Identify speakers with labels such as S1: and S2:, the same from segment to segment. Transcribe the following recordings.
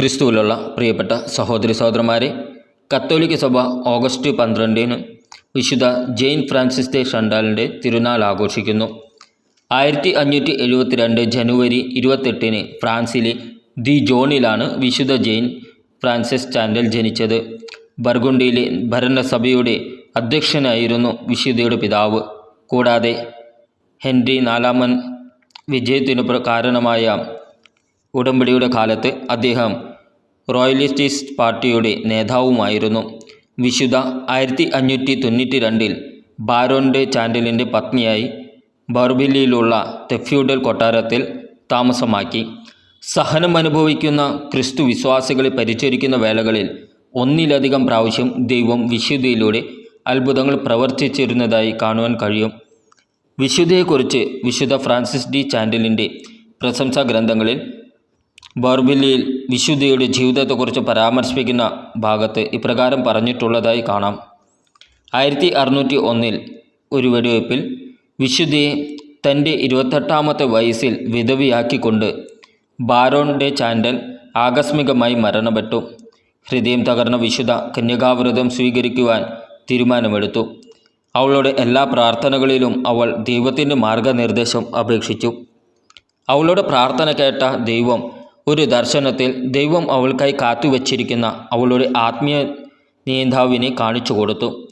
S1: ക്രിസ്തുവിലുള്ള പ്രിയപ്പെട്ട സഹോദരി സഹോദരന്മാരെ കത്തോലിക്ക സഭ ഓഗസ്റ്റ് പന്ത്രണ്ടിന് വിശുദ്ധ ജെയിൻ ഫ്രാൻസിസ് ദേ ഷണ്ടാലിന്റെ തിരുനാൾ ആഘോഷിക്കുന്നു. ആയിരത്തി അഞ്ഞൂറ്റി എഴുപത്തിരണ്ട് ജനുവരി ഇരുപത്തെട്ടിന് ഫ്രാൻസിലെ ദി ജോണിലാണ് വിശുദ്ധ ജെയിൻ ഫ്രാൻസിസ് ചാൻഡൽ ജനിച്ചത്. ബർഗുണ്ടിയിലെ ഭരണസഭയുടെ അധ്യക്ഷനായിരുന്നു വിശുദ്ധയുടെ പിതാവ്. കൂടാതെ ഹെൻറി നാലാമൻ വിജയത്തിനു കാരണമായ ഉടമ്പടിയുടെ കാലത്ത് അദ്ദേഹം റോയലിസ്റ്റീസ് പാർട്ടിയുടെ നേതാവുമായിരുന്നു. വിശുദ്ധ ആയിരത്തി അഞ്ഞൂറ്റി തൊണ്ണൂറ്റി രണ്ടിൽ ബാരോന്റെ ചാൻഡലിന്റെ പത്നിയായി ബർബിലിയിലുള്ള തെഫ്യൂഡൽ കൊട്ടാരത്തിൽ താമസമാക്കി. സഹനം അനുഭവിക്കുന്ന ക്രിസ്തു വിശ്വാസികളെ പരിചരിക്കുന്ന വേളകളിൽ ഒന്നിലധികം പ്രാവശ്യം ദൈവം വിശുദ്ധയിലൂടെ അത്ഭുതങ്ങൾ പ്രവർത്തിച്ചിരുന്നതായി കാണുവാൻ കഴിയും. വിശുദ്ധയെക്കുറിച്ച് വിശുദ്ധ ഫ്രാൻസിസ് ഡി ചാൻഡലിന്റെ പ്രശംസാ ഗ്രന്ഥങ്ങളിൽ ബർബിലിയിൽ വിശുദ്ധിയുടെ ജീവിതത്തെക്കുറിച്ച് പരാമർശിക്കുന്ന ഭാഗത്ത് ഇപ്രകാരം പറഞ്ഞിട്ടുള്ളതായി കാണാം. ആയിരത്തി അറുന്നൂറ്റി ഒന്നിൽ ഒരു വെടിവയ്പ്പിൽ വിശുദ്ധിയെ തന്റെ ഇരുപത്തെട്ടാമത്തെ വയസ്സിൽ വിധവിയാക്കിക്കൊണ്ട് ബാരോൺ ഡെ ചാൻഡൽ ആകസ്മികമായി മരണപ്പെട്ടു. ഹൃദയം തകർന്ന വിശുദ്ധ കന്യകാവ്രതം സ്വീകരിക്കുവാൻ തീരുമാനമെടുത്തു. അവളുടെ എല്ലാ പ്രാർത്ഥനകളിലും അവൾ ദൈവത്തിന്റെ മാർഗനിർദ്ദേശം അപേക്ഷിച്ചു. അവളുടെ പ്രാർത്ഥന കേട്ട ദൈവം ഒരു ദർശനത്തിൽ ദൈവം അവൾക്കായി കാത്തുവച്ചിരിക്കുന്ന അവളുടെ ആത്മീയ നേതാവിനെ കാണിച്ചു കൊടുത്തു.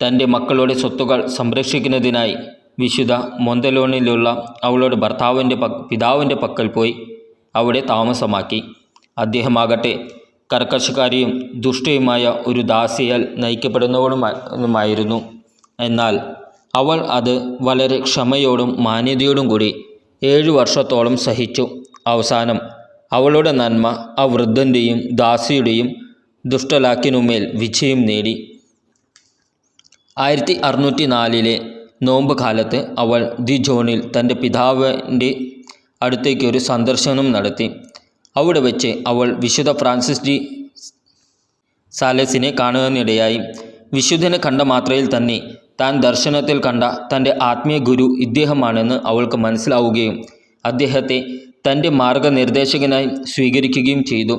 S1: തന്റെ മക്കളുടെ സ്വത്തുകൾ സംരക്ഷിക്കുന്നതിനായി വിശുദ്ധ മൊന്തലോണിലുള്ള അവളുടെ ഭർത്താവിന്റെ പിതാവിന്റെ പക്കൽ പോയി അവിടെ താമസമാക്കി. അദ്ദേഹമാകട്ടെ കർക്കശക്കാരിയും ദുഷ്ടയുമായ ഒരു ദാസിയാൽ നയിക്കപ്പെടുന്നവളുമായിരുന്നു. എന്നാൽ അവൾ അത് വളരെ ക്ഷമയോടും മാന്യതയോടും കൂടി ഏഴു വർഷത്തോളം സഹിച്ചു. അവസാനം അവളുടെ നന്മ ആ വൃദ്ധന്റെയും ദാസിയുടെയും ദുഷ്ടലാക്കിനുമേൽ വിജയം നേടി. ആയിരത്തി അറുന്നൂറ്റി നാലിലെ നോമ്പ് കാലത്ത് അവൾ ദി ജോണിൽ തന്റെ പിതാവിന്റെ അടുത്തേക്ക് ഒരു സന്ദർശനം നടത്തി. അവിടെ വെച്ച് അവൾ വിശുദ്ധ ഫ്രാൻസിസ് ഡി സാലസിനെ കാണുവാനിടയായി വിശുദ്ധനെ കണ്ട മാത്രയിൽ തന്നെ താൻ ദർശനത്തിൽ കണ്ട തന്റെ ആത്മീയ ഗുരു ഇദ്ദേഹമാണെന്ന് അവൾക്ക് മനസ്സിലാവുകയും അദ്ദേഹത്തെ തന്റെ മാർഗനിർദ്ദേശകനായി സ്വീകരിക്കുകയും ചെയ്തു.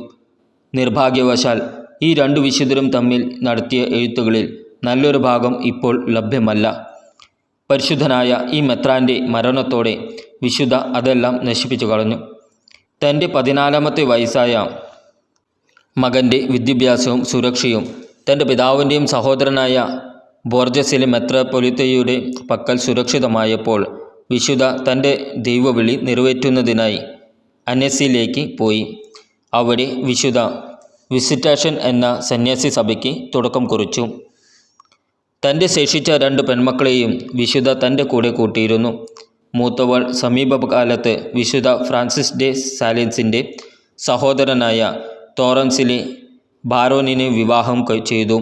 S1: നിർഭാഗ്യവശാൽ ഈ രണ്ടു വിശുദ്ധരും തമ്മിൽ നടത്തിയ എഴുത്തുകളിൽ നല്ലൊരു ഭാഗം ഇപ്പോൾ ലഭ്യമല്ല. പരിശുദ്ധനായ ഈ മെത്രാന്റെ മരണത്തോടെ വിശുദ്ധ അതെല്ലാം നശിപ്പിച്ചു കളഞ്ഞു. തന്റെ പതിനാലാമത്തെ വയസ്സായ മകന്റെ വിദ്യാഭ്യാസവും സുരക്ഷയും തന്റെ പിതാവിന്റെയും സഹോദരനായ ബോർജസിലെ മെത്രാപൊലിത്തയുടെ പക്കൽ സുരക്ഷിതമായപ്പോൾ വിശുദ്ധ തന്റെ ദൈവവിളി നിറവേറ്റുന്നതിനായി അനസിലേക്ക് പോയി. അവിടെ വിശുദ്ധ വിസിറ്റേഷൻ എന്ന സന്യാസി സഭയ്ക്ക് തുടക്കം കുറിച്ചു. തന്റെ ശേഷിച്ച രണ്ട് പെൺമക്കളെയും വിശുദ്ധ തന്റെ കൂടെ കൂട്ടിയിരുന്നു. മൂത്തവൾ സമീപകാലത്ത് വിശുദ്ധ ഫ്രാൻസിസ് ഡെ സാലിൻസിന്റെ സഹോദരനായ തോറൻസിലെ ബാരോണിനെ വിവാഹം ചെയ്തു.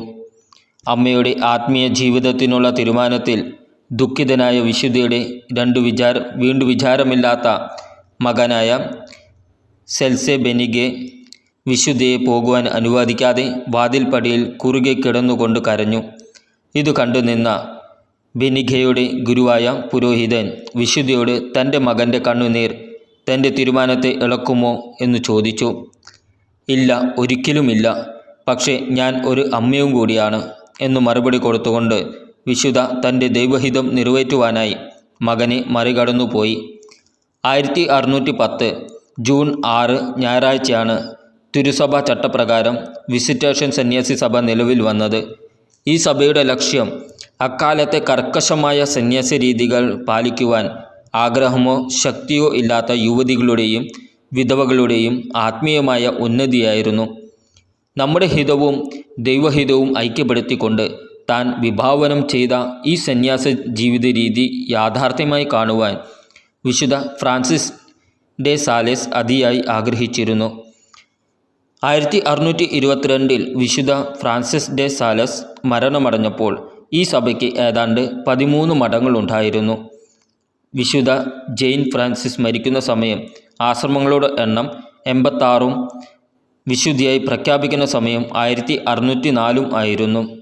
S1: അമ്മയുടെ ആത്മീയ ജീവിതത്തിനുള്ള തീരുമാനത്തിൽ ദുഃഖിതനായ വിശുദ്ധയുടെ രണ്ട് വിചാര വീണ്ടും വിചാരമില്ലാത്ത മകനായ സെൽസെ ബെനിഗെ വിശുദ്ധയെ പോകുവാൻ അനുവദിക്കാതെ വാതിൽപ്പടിയിൽ കുറുകെ കിടന്നുകൊണ്ട് കരഞ്ഞു. ഇത് കണ്ടുനിന്ന ബെനിഗയുടെ ഗുരുവായ പുരോഹിതൻ വിശുദ്ധയോട് തന്റെ മകന്റെ കണ്ണുനീർ തന്റെ തീരുമാനത്തെ ഇളക്കുമോ? എന്ന് ചോദിച്ചു. ഇല്ല ഒരിക്കലുമില്ല. പക്ഷേ ഞാൻ ഒരു അമ്മയും കൂടിയാണ് എന്ന് മറുപടി കൊടുത്തുകൊണ്ട് വിശുദ്ധ തന്റെ ദൈവഹിതം നിറവേറ്റുവാനായി മകനെ മറികടന്നുപോയി. ആയിരത്തി അറുന്നൂറ്റി പത്ത് ജൂൺ ആറ് ഞായറാഴ്ചയാണ് തിരുസഭ ചട്ടപ്രകാരം വിസിറ്റേഷൻ സന്യാസി സഭ നിലവിൽ വന്നത്. ഈ സഭയുടെ ലക്ഷ്യം അക്കാലത്തെ കർക്കശമായ സന്യാസി രീതികൾ പാലിക്കുവാൻ ആഗ്രഹമോ ശക്തിയോ ഇല്ലാത്ത യുവതികളുടെയും വിധവകളുടെയും ആത്മീയമായ ഉന്നതിയായിരുന്നു. നമ്മുടെ ഹിതവും ദൈവഹിതവും ഐക്യപ്പെടുത്തിക്കൊണ്ട് താൻ വിഭാവനം ചെയ്ത ഈ സന്യാസ ജീവിത രീതി യാഥാർത്ഥ്യമായി കാണുവാൻ വിശുദ്ധ ഫ്രാൻസിസ് ഡെ സാലേസ് അതിയായി ആഗ്രഹിച്ചിരുന്നു. ആയിരത്തി അറുന്നൂറ്റി ഇരുപത്തിരണ്ടിൽ വിശുദ്ധ ഫ്രാൻസിസ് ഡെ സാലസ് മരണമടഞ്ഞപ്പോൾ ഈ സഭയ്ക്ക് ഏതാണ്ട് പതിമൂന്ന് മഠങ്ങളുണ്ടായിരുന്നു. വിശുദ്ധ ജെയിൻ ഫ്രാൻസിസ് മരിക്കുന്ന സമയം ആശ്രമങ്ങളുടെ എണ്ണം എൺപത്താറും വിശുദ്ധിയായി പ്രഖ്യാപിക്കുന്ന സമയം ആയിരത്തി അറുന്നൂറ്റി നാലും ആയിരുന്നു.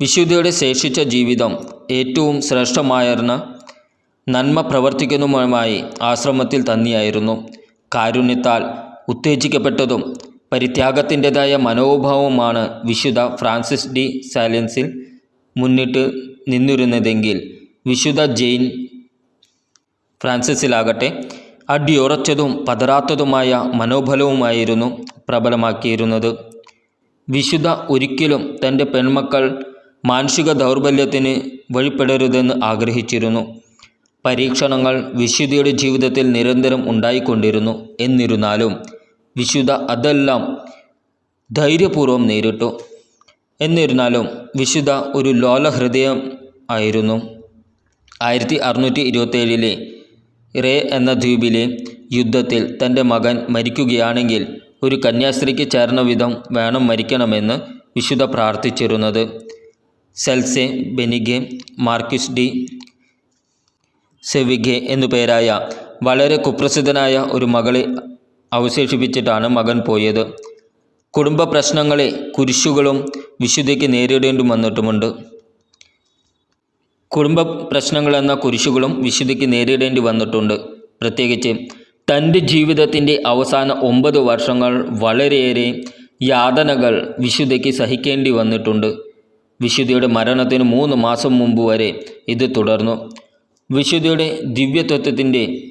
S1: വിശുദ്ധിയുടെ ശേഷിച്ച ജീവിതം ഏറ്റവും ശ്രേഷ്ഠമായിരുന്ന നന്മ പ്രവർത്തിക്കുന്നതുമായി ആശ്രമത്തിൽ തന്നെയായിരുന്നു. കാരുണ്യത്താൽ ഉത്തേജിക്കപ്പെട്ടതും പരിത്യാഗത്തിന്റെതായ മനോഭാവവുമാണ് വിശുദ്ധ ഫ്രാൻസിസ് ഡി സാലൻസിൽ മുന്നിട്ട് നിന്നിരുന്നതെങ്കിൽ വിശുദ്ധ ജെയിൻ ഫ്രാൻസിസിലാകട്ടെ അടിയുറച്ചതും പതറാത്തതുമായ മനോബലവുമായിരുന്നു പ്രബലമാക്കിയിരുന്നത്. വിശുദ്ധ ഒരിക്കലും തന്റെ പെൺമക്കൾ മാനസിക ദൗർബല്യത്തിന് വഴിപ്പെടരുതെന്ന് ആഗ്രഹിച്ചിരുന്നു. പരീക്ഷണങ്ങൾ വിശുദ്ധിയുടെ ജീവിതത്തിൽ നിരന്തരം ഉണ്ടായിക്കൊണ്ടിരുന്നു എന്നിരുന്നാലും വിശുദ്ധ അതെല്ലാം ധൈര്യപൂർവം നേരിട്ടു. എന്നിരുന്നാലും വിശുദ്ധ ഒരു ലോലഹൃദയം ആയിരുന്നു. ആയിരത്തി അറുന്നൂറ്റി ഇരുപത്തേഴിലെ റേ എന്ന ദ്വീപിലെ യുദ്ധത്തിൽ തന്റെ മകൻ മരിക്കുകയാണെങ്കിൽ ഒരു കന്യാസ്ത്രീക്ക് ചേർന്ന വിധം വേണം മരിക്കണമെന്ന് വിശുദ്ധ പ്രാർത്ഥിച്ചിരുന്നത്. സെൽസെ ബെനിഗെ മാർക്കിസ് ഡി സെവിഗെ എന്നു പേരായ വളരെ കുപ്രസിദ്ധനായ ഒരു മകളെ അവശേഷിപ്പിച്ചിട്ടാണ് മകൻ പോയത്. കുടുംബ പ്രശ്നങ്ങളെ കുരിശുകളും വിശുദ്ധയ്ക്ക് നേരിടേണ്ടി വന്നിട്ടുമുണ്ട്. കുടുംബ പ്രശ്നങ്ങൾ എന്ന കുരിശുകളും വിശുദ്ധിക്ക് നേരിടേണ്ടി വന്നിട്ടുണ്ട്. പ്രത്യേകിച്ച് തന്റെ ജീവിതത്തിന്റെ അവസാന ഒമ്പത് വർഷങ്ങൾ വളരെയേറെ യാതനകൾ വിശുദ്ധയ്ക്ക് സഹിക്കേണ്ടി വന്നിട്ടുണ്ട്. വിശുദ്ധയുടെ മരണത്തിന് മൂന്ന് മാസം മുമ്പ് വരെ ഇത് തുടർന്നു. വിശുദ്ധിയുടെ ദിവ്യത്വത്തിന്റെ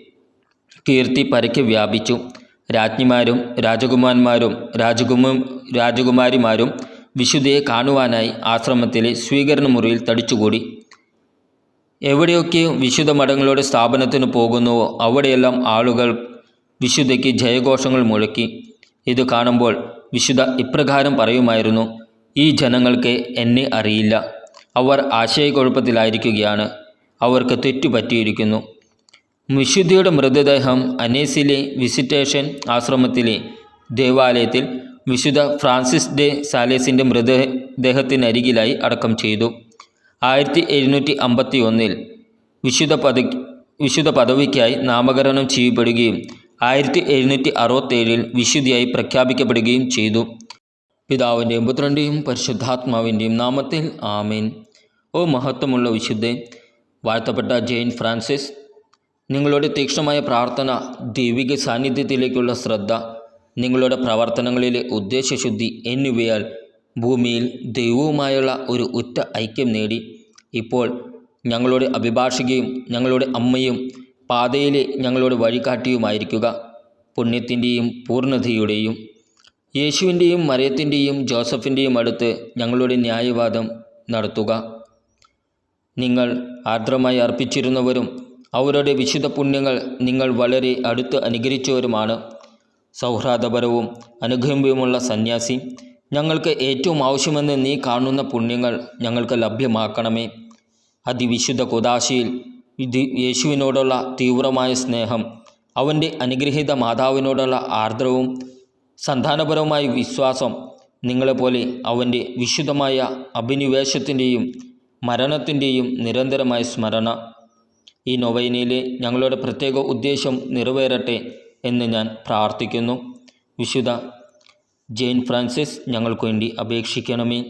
S1: കീർത്തി പരക്കെ വ്യാപിച്ചു. രാജ്ഞിമാരും രാജകുമാരന്മാരും രാജകുമാ രാജകുമാരിമാരും വിശുദ്ധയെ കാണുവാനായി ആശ്രമത്തിലെ സ്വീകരണ മുറിയിൽ തടിച്ചുകൂടി. എവിടെയൊക്കെ വിശുദ്ധ മഠങ്ങളുടെ സ്ഥാപനത്തിന് പോകുന്നുവോ അവിടെയെല്ലാം ആളുകൾ വിശുദ്ധയ്ക്ക് ജയഘോഷങ്ങൾ മുഴക്കി. ഇത് കാണുമ്പോൾ വിശുദ്ധ ഇപ്രകാരം പറയുമായിരുന്നു ഈ ജനങ്ങൾക്ക് എന്നെ അറിയില്ല. അവർ ആശയക്കുഴപ്പത്തിലായിരിക്കുകയാണ്. അവർക്ക് തെറ്റുപറ്റിയിരിക്കുന്നു. വിശുദ്ധിയുടെ മൃതദേഹം അനേസിലെ വിസിറ്റേഷൻ ആശ്രമത്തിലെ ദേവാലയത്തിൽ വിശുദ്ധ ഫ്രാൻസിസ് ഡെ സാലേസിന്റെ മൃതദേഹത്തിനരികിലായി അടക്കം ചെയ്തു. ആയിരത്തി എഴുന്നൂറ്റി അമ്പത്തി ഒന്നിൽ വിശുദ്ധ പദ വിശുദ്ധ പദവിക്കായി നാമകരണം ചെയ്യപ്പെടുകയും ആയിരത്തി എഴുന്നൂറ്റി അറുപത്തേഴിൽ വിശുദ്ധിയായി പ്രഖ്യാപിക്കപ്പെടുകയും ചെയ്തു. പിതാവിന്റെയും പുത്രന്റെയും പരിശുദ്ധാത്മാവിന്റെയും നാമത്തിൽ ആമേൻ. ഓ മഹത്വമുള്ള വിശുദ്ധെ വാഴ്ത്തപ്പെട്ട ജെയിൻ ഫ്രാൻസിസ് നിങ്ങളുടെ തീക്ഷ്ണമായ പ്രാർത്ഥന ദൈവിക സാന്നിധ്യത്തിലേക്കുള്ള ശ്രദ്ധ നിങ്ങളുടെ പ്രവർത്തനങ്ങളിലെ ഉദ്ദേശശുദ്ധി എന്നിവയാൽ ഭൂമിയിൽ ദൈവവുമായുള്ള ഒരു ഉറ്റ ഐക്യം നേടി. ഇപ്പോൾ ഞങ്ങളുടെ അഭിഭാഷകയും ഞങ്ങളുടെ അമ്മയും പാതയിലെ ഞങ്ങളുടെ വഴികാട്ടിയുമായിരിക്കുക. പുണ്യത്തിന്റെയും പൂർണതയുടെയും യേശുവിന്റെയും മരയത്തിന്റെയും ജോസഫിന്റെയും അടുത്ത് ഞങ്ങളുടെ ന്യായവാദം നടത്തുക. നിങ്ങൾ ആർദ്രമായി അർപ്പിച്ചിരുന്നവരും അവരുടെ വിശുദ്ധ പുണ്യങ്ങൾ നിങ്ങൾ വളരെ അടുത്ത് അനുകരിച്ചവരുമാണ്. സൗഹൃദപരവും അനുകമ്പയുമുള്ള സന്യാസി ഞങ്ങൾക്ക് ഏറ്റവും ആവശ്യമെന്ന് നീ കാണുന്ന പുണ്യങ്ങൾ ഞങ്ങൾക്ക് ലഭ്യമാക്കണമേ. അതിവിശുദ്ധ കുദാശയിൽ യേശുവിനോടുള്ള തീവ്രമായ സ്നേഹം അവന്റെ അനുഗ്രഹീത മാതാവിനോടുള്ള ആർദ്രവും സന്താനപരവുമായ വിശ്വാസം നിങ്ങളെപ്പോലെ അവന്റെ വിശുദ്ധമായ അഭിനിവേശത്തിന്റെയും മരണത്തിന്റെയും നിരന്തരമായ സ്മരണ. ഈ നൊവൈനയിലെ ഞങ്ങളുടെ പ്രത്യേക ഉദ്ദേശം നിറവേറട്ടെ എന്ന് ഞാൻ പ്രാർത്ഥിക്കുന്നു. വിശുദ്ധ ജെയിൻ ഫ്രാൻസിസ് ഞങ്ങൾക്ക് വേണ്ടി അപേക്ഷിക്കണമേ.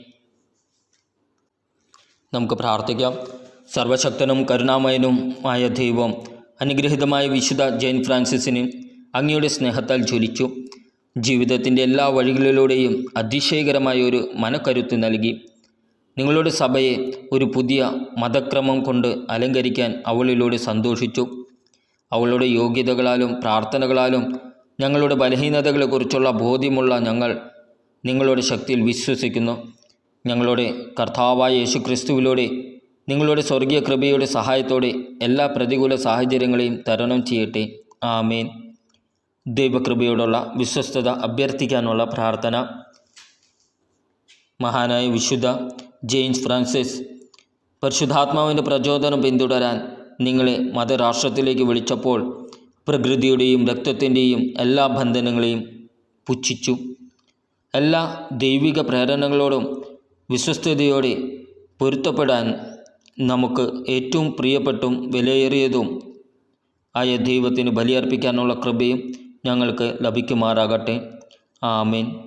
S1: നമുക്ക് പ്രാർത്ഥിക്കാം. സർവശക്തനും കരുണാമയനുമായ ദൈവം അനുഗ്രഹീതമായ വിശുദ്ധ ജെയിൻ ഫ്രാൻസിസിന് അങ്ങയുടെ സ്നേഹത്താൽ ജ്വലിച്ചു. ജീവിതത്തിന്റെ എല്ലാ വഴികളിലൂടെയും അതിശയകരമായ ഒരു മനക്കരുത്ത് നൽകി. നിങ്ങളുടെ സഭയെ ഒരു പുതിയ മതക്രമം കൊണ്ട് അലങ്കരിക്കാൻ അവളിലൂടെ സന്തോഷിച്ചു. അവളുടെ യോഗ്യതകളാലും പ്രാർത്ഥനകളാലും ഞങ്ങളുടെ ബലഹീനതകളെക്കുറിച്ചുള്ള ബോധ്യമുള്ള ഞങ്ങൾ നിങ്ങളുടെ ശക്തിയിൽ വിശ്വസിക്കുന്നു. ഞങ്ങളുടെ കർത്താവായ യേശു ക്രിസ്തുവിലൂടെ നിങ്ങളുടെ സ്വർഗീയ കൃപയുടെ സഹായത്തോടെ എല്ലാ പ്രതികൂല സാഹചര്യങ്ങളെയും തരണം ചെയ്യട്ടെ. ആമേൻ. ദൈവകൃപയോടുള്ള വിശ്വസ്തത അഭ്യർത്ഥിക്കാനുള്ള പ്രാർത്ഥന. മഹാനായ വിശുദ്ധ ജെയിംസ് ഫ്രാൻസിസ്. പരിശുദ്ധാത്മാവിന്റെ പ്രചോദനം പിന്തുടരാൻ നിങ്ങളെ മതരാഷ്ട്രത്തിലേക്ക് വിളിച്ചപ്പോൾ പ്രകൃതിയുടെയും രക്തത്തിന്റെയും എല്ലാ ബന്ധനങ്ങളെയും പുച്ഛിച്ചു. എല്ലാ ദൈവിക പ്രേരണകളോടും വിശ്വസ്തയോടെ പൊരുത്തപ്പെടാൻ നമുക്ക് ഏറ്റവും പ്രിയപ്പെട്ടും വിലയേറിയതും ആയ ദൈവത്തിന് ബലിയർപ്പിക്കാനുള്ള കൃപയും ഞങ്ങൾക്ക് ലഭിക്കുമാറാകട്ടെ. ആമേൻ.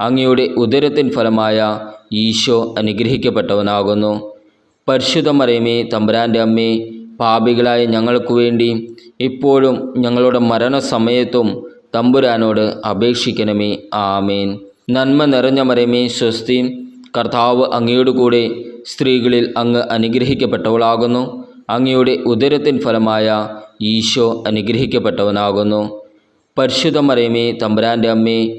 S1: അങ്ങയുടെ ഉദരത്തിൻ ഫലമായ ഈശോ അനുഗ്രഹിക്കപ്പെട്ടവനാകുന്നു. പരിശുദ്ധ മറിയമേ തമ്പുരാന്റെ അമ്മേ പാപികളായ ഞങ്ങൾക്ക് വേണ്ടി ഇപ്പോഴും ഞങ്ങളുടെ മരണസമയത്തും തമ്പുരാനോട് അപേക്ഷിക്കണമേ. ആമേൻ. നന്മ നിറഞ്ഞ മരമേ സ്വസ്തി കർത്താവ് അങ്ങയോട് കൂടെ സ്ത്രീകളിൽ അങ്ങ് അനുഗ്രഹിക്കപ്പെട്ടവളാകുന്നു. അങ്ങയുടെ ഉദരത്തിൻ ഫലമായ ഈശോ അനുഗ്രഹിക്കപ്പെട്ടവനാകുന്നു. പരിശുദ്ധ മരമേ തമ്പുരാന്റെ അമ്മേ